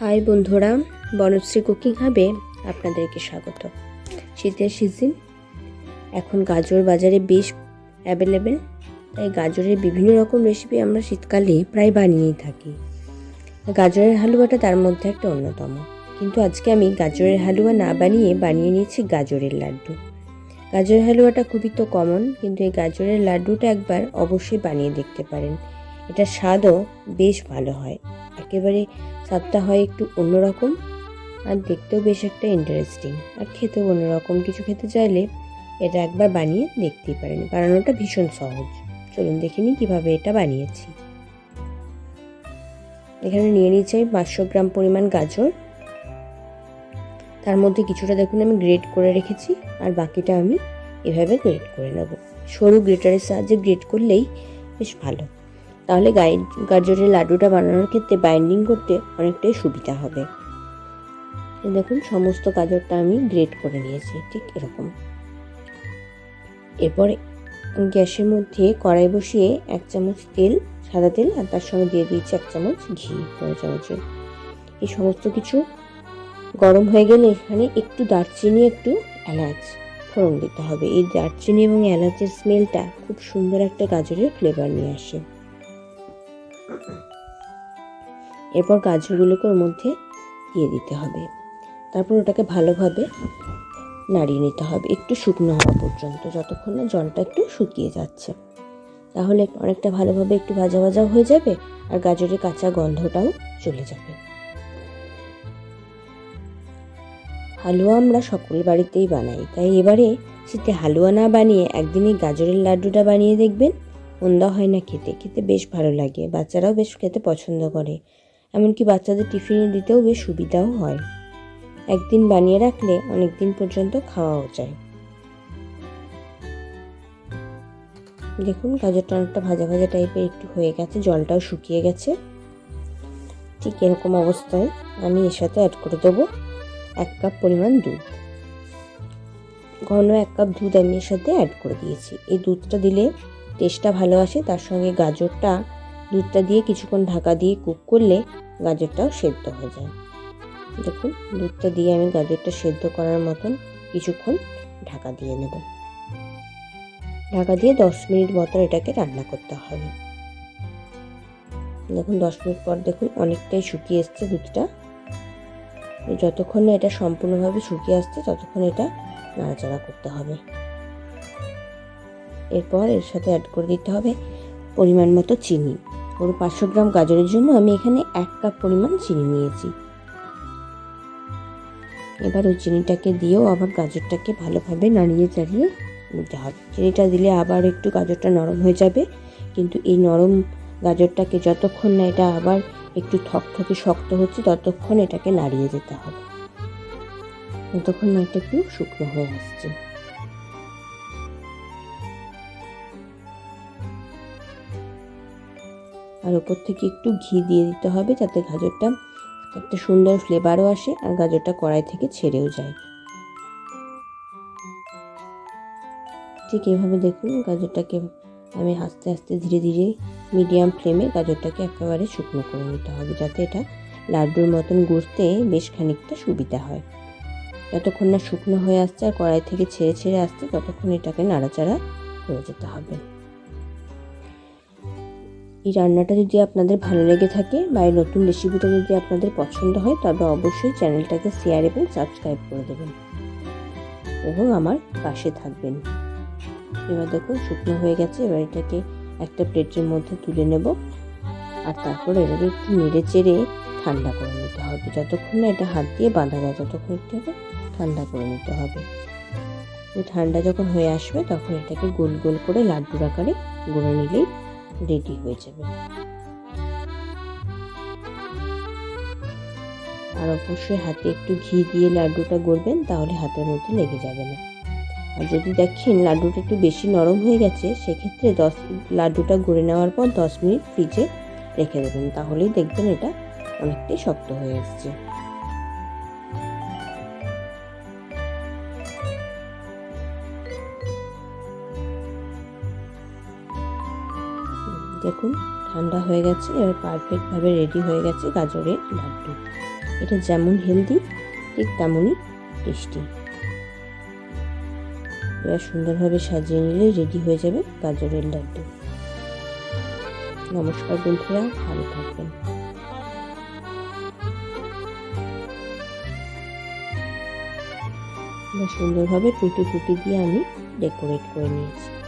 High বন্ধুরা, Banasree cooking হাবে আপনাদেরকে স্বাগত। শীতের সিজন এখন গাজর বাজারে বেশ অ্যাভেলেবেল তাই গাজরের বিভিন্ন রকম রেসিপি আমরা শীতকালে প্রায় বানিয়েই থাকি। গাজরের হালুয়াটা তার মধ্যে একটা অন্যতম। কিন্তু আজকে আমি গাজরের হালুয়া না বানিয়ে বানিয়ে নিয়েছি গাজরের লাড্ডু। গাজরের হালুয়াটা খুবই তো কমন কিন্তু এই গাজরের লাড্ডুটা একবার অবশ্যই বানিয়ে দেখতে পারেন। এটা স্বাদও বেশ ভালো হয়। একেবারে স্বাদটা হয় একটু অন্যরকম আর দেখতেও বেশ একটা ইন্টারেস্টিং আর খেতেও অন্যরকম। কিছু খেতে চাইলে এটা একবার বানিয়ে দেখতেই পারেন। বানানোটা ভীষণ সহজ। চলুন দেখে নিই কীভাবে এটা বানিয়েছি। এখানে নিয়ে নিয়েছি আমি পাঁচশো গ্রাম পরিমাণ গাজর। তার মধ্যে কিছুটা দেখুন আমি গ্রেট করে রেখেছি আর বাকিটা আমি এভাবে গ্রেট করে নেব। সরু গ্রেটারের সাহায্যে গ্রেট করলেই বেশ ভালো। তাহলে গাজরের লাড্ডুটা বানানোর ক্ষেত্রে বাইন্ডিং করতে অনেকটাই সুবিধা হবে। দেখুন, সমস্ত গাজরটা আমি গ্রেট করে নিয়েছি, ঠিক এরকম। এরপরে গ্যাসের মধ্যে কড়াই বসিয়ে এক চামচ তেল, সাদা তেল, আর তার সঙ্গে দিয়ে দিয়েছি এক চামচ ঘি বড় চামচের এই সমস্ত কিছু গরম হয়ে গেলে এখানে একটু দারচিনি, একটু এলাচ ফোড়ন দিতে হবে। এই দারচিনি এবং এলাচের স্মেলটা খুব সুন্দর একটা গাজরের ফ্লেভার নিয়ে আসে। এরপর গাজরগুলোকে ওর মধ্যে দিয়ে দিতে হবে। তারপর ওটাকে ভালোভাবে নাড়িয়ে নিতে হবে, একটু শুকনো হওয়া পর্যন্ত, যতক্ষণ না জলটা একটু শুকিয়ে যাচ্ছে। তাহলে অনেকটা ভালোভাবে একটু ভাজা ভাজা হয়ে যাবে আর গাজরের কাঁচা গন্ধটাও চলে যাবে। হালুয়া আমরা সকল বাড়িতেই বানাই, তাই এবারে শীতে হালুয়া না বানিয়ে একদিনই গাজরের লাড্ডুটা বানিয়ে দেখবেন। মন্দা হয় না খেতে। খেতে বেশ ভালো লাগে। বাচ্চারাও বেশ খেতে পছন্দ করে। এমনকি বাচ্চাদের টিফিনে দিতেও বেশ সুবিধাও হয়। একদিন বানিয়ে রাখলে অনেক দিন পর্যন্ত খাওয়াও যায়। দেখুন গাজরটা অনেকটা ভাজা ভাজা টাইপের একটু হয়ে গেছে, জলটাও শুকিয়ে গেছে। ঠিক এরকম অবস্থায় আমি এর সাথে অ্যাড করে দেবো এক কাপ পরিমাণ দুধ। ঘন এক কাপ দুধ আমি এর সাথে অ্যাড করে দিয়েছি। এই দুধটা দিলে টেস্টটা ভালো আসে, তার সঙ্গে গাজরটা দুধটা দিয়ে কিছুক্ষণ ঢাকা দিয়ে কুক করলে গাজরটাও সেদ্ধ হয়ে যায়। দেখুন, দুধটা দিয়ে আমি গাজরটা সেদ্ধ করার মতন কিছুক্ষণ ঢাকা দিয়ে নেব। ঢাকা দিয়ে দশ মিনিট মতন এটাকে রান্না করতে হবে। দেখুন, দশ মিনিট পর দেখুন অনেকটাই শুকিয়ে এসছে দুধটা। যতক্ষণ না এটা সম্পূর্ণভাবে শুকিয়ে আসছে, ততক্ষণ এটা নাড়াচাড়া করতে হবে। এরপর এর সাথে অ্যাড করে দিতে হবে পরিমাণ মতো চিনি। পুরো পাঁচশো গ্রাম গাজরের জন্য আমি এখানে এক কাপ পরিমাণ চিনি নিয়েছি। এবার ওই চিনিটাকে দিয়েও আবার গাজরটাকে ভালোভাবে নাড়িয়ে চাড়িয়ে নিতে হবে। চিনিটা দিলে আবার একটু গাজরটা নরম হয়ে যাবে, কিন্তু এই নরম গাজরটাকে যতক্ষণ না এটা আবার একটু থকথকে শক্ত হচ্ছে, ততক্ষণ এটাকে নাড়িয়ে যেতে হবে। ততক্ষণ না এটা একটু শুকনো হয়ে আসছে। আর ওপর থেকে একটু ঘি দিয়ে দিতে হবে যাতে গাজরটা একটা সুন্দর ফ্লেভারও আসে আর গাজরটা কড়াই থেকে ছেড়েও যায়। ঠিক এভাবে দেখুন গাজরটাকে আমি আস্তে আস্তে ধীরে ধীরে মিডিয়াম ফ্লেমে গাজরটাকে একেবারে শুকনো করে নিতে হবে যাতে এটা লাড্ডুর মতন গুড়তে বেশ খানিকটা সুবিধা হয়। যতক্ষণ না শুকনো হয়ে আসছে আর কড়াই থেকে ছেড়ে ছেড়ে আসছে ততক্ষণ এটাকে নাড়াচাড়া করে যেতে হবে। এই রান্নাটা যদি আপনাদের ভালো লেগে থাকে বা এই নতুন রেসিপিটা যদি আপনাদের পছন্দ হয়, তবে অবশ্যই চ্যানেলটাকে শেয়ার এবং সাবস্ক্রাইব করে দেবেন। এবং আমার পাশে থাকবেন। এবার দেখুন, শুকনো হয়ে গেছে। এবার এটাকে একটা প্লেটের মধ্যে তুলে নেব। আর তারপর এটাকে একটু নেড়ে চেড়ে ঠান্ডা করে নিতে হবে। যতক্ষণ না এটা হাত দিয়ে বাঁধা যায়, ততক্ষণ এটাকে ঠান্ডা করে নিতে হবে। ঠান্ডা যখন হয়ে আসবে, তখন এটাকে গোল গোল করে লাড্ডুর আকারে গড়ে নিলেই রেডি হয়ে যাবে। আর অবশ্যই হাতে একটু ঘি দিয়ে লাড্ডুটা গড়বেন, তাহলে হাতের মধ্যে লেগে যাবে না। আর যদি দেখেন লাড্ডুটা একটু বেশি নরম হয়ে গেছে, সেক্ষেত্রে দশ, লাড্ডুটা গড়ে নেওয়ার পর দশ মিনিট ফ্রিজে রেখে দেবেন। তাহলেই দেখবেন এটা অনেকটাই শক্ত হয়ে এসছে দেখুন, ঠান্ডা হয়ে গেছে, এবার পারফেক্টভাবে রেডি হয়ে গেছে গাজরের লাড্ডু। এটা যেমন হেলদি ঠিক তেমনই টেস্টি এবার সুন্দরভাবে সাজিয়ে নিলে রেডি হয়ে যাবে গাজরের লাড্ডু। নমস্কার বন্ধুরা, ভালো থাকবেন। সুন্দরভাবে টুটি ফুটি দিয়ে আমি ডেকোরেট করে নিয়েছি।